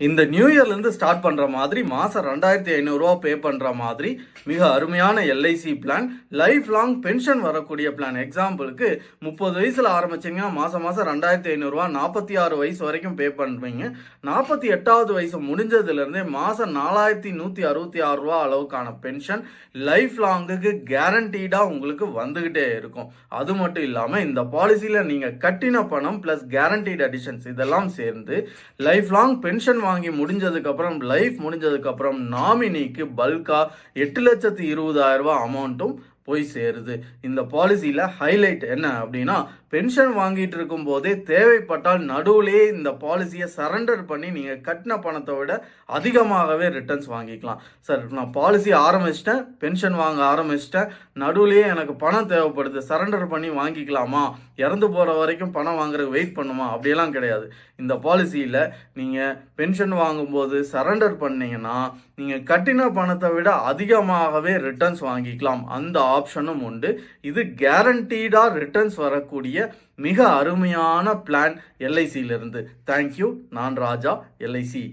இந்த new இயர்லேருந்து start பண்ணுற மாதிரி மாதம் ரெண்டாயிரத்தி ஐநூறுரூவா பே பண்ணுற மாதிரி மிக அருமையான LIC plan life long pension வரக்கூடிய பிளான் எக்ஸாம்பிளுக்கு முப்பது வயசில் ஆரம்பிச்சிங்கன்னா மாதம் மாதம் ரெண்டாயிரத்தி ஐநூறுரூவா நாற்பத்தி ஆறு வயசு வரைக்கும் பே பண்ணுவீங்க. நாற்பத்தி எட்டாவது வயசு முடிஞ்சதுலேருந்தே மாதம் நாலாயிரத்தி நூற்றி அறுபத்தி ஆறு ரூபா அளவுக்கான பென்ஷன் லைஃப் லாங்குக்கு கேரண்டீடாக உங்களுக்கு வந்துக்கிட்டே இருக்கும். அது மட்டும் இல்லாமல் இந்த பாலிசியில் நீங்கள் கட்டின பணம் ப்ளஸ் கேரண்டீட் அடிஷன்ஸ் இதெல்லாம் சேர்ந்து லைஃப் லாங் பென்ஷன் வாங்கி முடிஞ்சதுக்கப்புறம் லைஃப் முடிஞ்சதுக்கு அப்புறம் நாமினிக்கு பல்கா எட்டு லட்சத்து இருபதாயிரம் ரூபாய் அமௌண்ட்டும் போய் சேருது. இந்த பாலிசியில் ஹைலைட் என்ன அப்படின்னா பென்ஷன் வாங்கிட்டு இருக்கும் போதே தேவைப்பட்டால் நடுவுலேயே இந்த பாலிசியை சரண்டர் பண்ணி நீங்கள் கட்டின பணத்தை விட அதிகமாகவே ரிட்டர்ன்ஸ் வாங்கிக்கலாம். சார் நான் பாலிசி ஆரம்பிச்சிட்டேன் பென்ஷன் வாங்க ஆரம்பிச்சிட்டேன். நடுவுலேயே எனக்கு பணம் தேவைப்படுது சரண்டர் பண்ணி வாங்கிக்கலாமா? இறந்து போகிற வரைக்கும் பணம் வாங்குறதுக்கு வெயிட் பண்ணுமா? அப்படியெல்லாம் கிடையாது. இந்த பாலிசியில் நீங்கள் பென்ஷன் வாங்கும்போது சரண்டர் பண்ணீங்கன்னா நீங்கள் கட்டின பணத்தை விட அதிகமாகவே ரிட்டர்ன்ஸ் வாங்கிக்கலாம். அந்த ஆப்ஷனும் உண்டு. இது கேரண்டீடாக ரிட்டர்ன்ஸ் வரக்கூடிய மிக அருமையான பிளான் எல்ஐசியிலிருந்து தேங்க்யூ நான் ராஜா எல்ஐசி